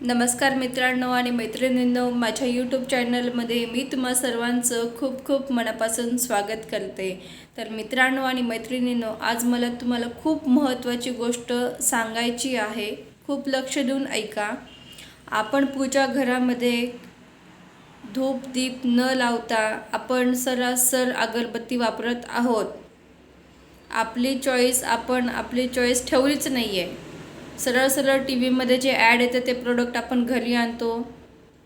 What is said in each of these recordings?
नमस्कार मित्रांनो आणि मैत्रिणींनो माझ्या यूट्यूब चॅनलमध्ये मी तुम्हा सर्वांचं खूप खूप मनापासून स्वागत करते. तर मित्रांनो आणि मैत्रिणींनो आज मला तुम्हाला खूप महत्त्वाची गोष्ट सांगायची आहे. खूप लक्ष देऊन ऐका. आपण पूजा घरामध्ये धूप दीप न लावता आपण सरासर अगरबत्ती वापरत आहोत. आपली चॉईस आपण आपली चॉईस ठेवलीच नाही आहे सरळ सरळ टी व्हीमध्ये जे ॲड येते ते प्रोडक्ट आपण घरी आणतो.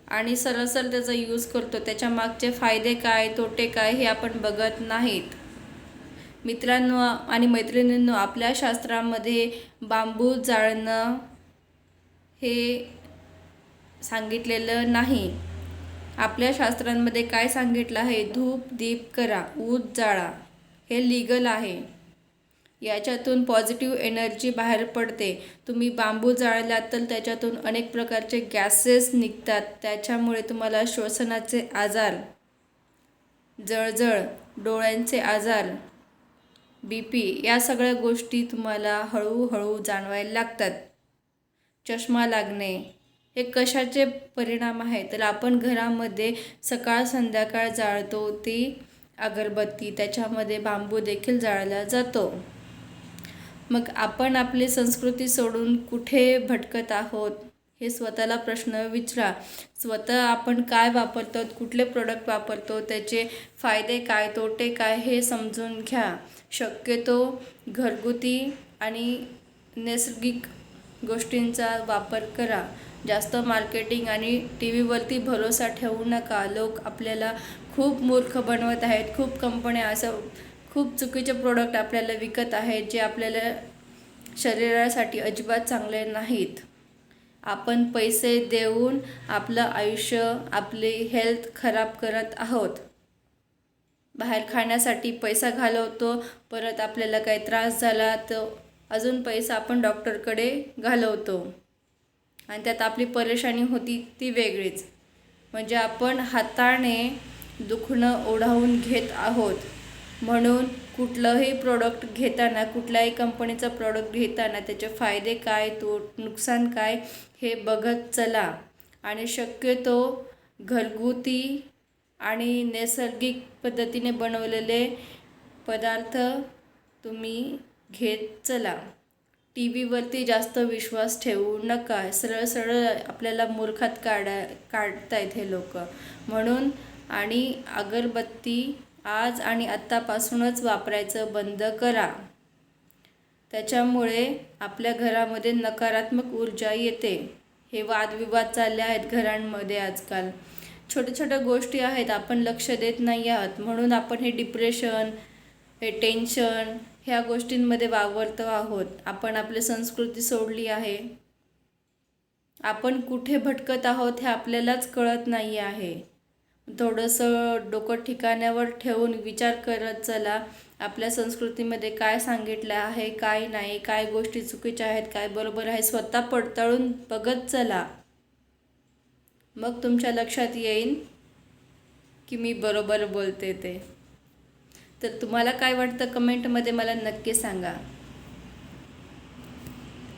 आणि सरळ सरळ त्याचा यूज करतो. त्याच्या मागचे फायदे काय तोटे काय हे आपण बघत नाहीत. मित्रांनो आणि मैत्रिणींनो आपल्या शास्त्रामध्ये बांबू जाळणं हे सांगितलेलं नाही. आपल्या शास्त्रांमध्ये काय सांगितलं आहे? धूप दीप करा ऊत जाळा. हे लिगल आहे. याच्यातून पॉझिटिव्ह एनर्जी बाहेर पडते. तुम्ही बांबू जाळलात तर त्याच्यातून अनेक प्रकारचे गॅसेस निघतात. त्याच्यामुळे तुम्हाला श्वसनाचे आजार जळजळ डोळ्यांचे आजार बी पी या सगळ्या गोष्टी तुम्हाला हळूहळू जाणवायला लागतात. चष्मा लागणे हे कशाचे परिणाम आहे तर आपण घरामध्ये सकाळ संध्याकाळ जाळतो ती अगरबत्ती त्याच्यामध्ये बांबू देखील जाळला जातो. मग आपण आपली संस्कृती सोडून कुठे भटकत आहोत? हे स्वतःला प्रश्न विचारा. स्वतः आपण काय वापरतो कुठले प्रोडक्ट वापरतो त्याचे फायदे काय? तोटे काय? हे समजून घ्या. शक्यतो घरगुती आणि नैसर्गिक गोष्टींचा वापर करा. जास्त मार्केटिंग आणि टी व्हीवरती भरोसा ठेवू नका. लोक आपल्याला खूप मूर्ख बनवत आहेत. खूप कंपन्या असं खूप चुकीचे प्रोडक्ट आपल्याला विकत आहेत जे आपल्याला शरीरासाठी अजिबात चांगले नाहीत. आपण पैसे देऊन आपलं आयुष्य आपली हेल्थ खराब करत आहोत. बाहेर खाण्यासाठी पैसा घालवतो परत आपल्याला काही त्रास झाला तर अजून पैसा आपण डॉक्टरकडे घालवतो. आणि त्यात आपली परेशानी होती ती वेगळीच. म्हणजे आपण हाताने दुखणं ओढावून घेत आहोत. म्हणून कुठलंही प्रोडक्ट घेताना कुठल्याही कंपनीचं प्रोडक्ट घेताना त्याचे फायदे काय तो नुकसान काय हे बघत चला. आणि शक्यतो घरगुती आणि नैसर्गिक पद्धतीने बनवलेले पदार्थ तुम्ही घेत चला. टी व्हीवरती जास्त विश्वास ठेवू नका. सरळ सरळ आपल्याला मूर्खात काढा काढतायत हे लोक. म्हणून आणि अगरबत्ती आज आणि आत्तापासूनच वापरायचं बंद करा. त्याच्यामुळे आपल्या घरामध्ये नकारात्मक ऊर्जा येते. हे वादविवाद चालले आहेत घरांमध्ये आजकाल. छोट्या छोट्या गोष्टी आहेत आपण लक्ष देत नाही आहात. म्हणून आपण हे डिप्रेशन हे टेन्शन ह्या गोष्टींमध्ये वावरतो आहोत. आपण आपली संस्कृती सोडली आहे. आपण कुठे भटकत आहोत हे आपल्यालाच कळत नाही आहे. थोडंसं डोकं ठिकाण्यावर ठेवून विचार करत चला. आपल्या संस्कृतीमध्ये काय सांगितलं आहे काय नाही काय गोष्टी चुकीच्या आहेत काय बरोबर आहे स्वतः पडताळून बघत चला. मग तुमच्या लक्षात येईल की मी बरोबर बोलते ते. तर तुम्हाला काय वाटतं कमेंटमध्ये मला नक्की सांगा.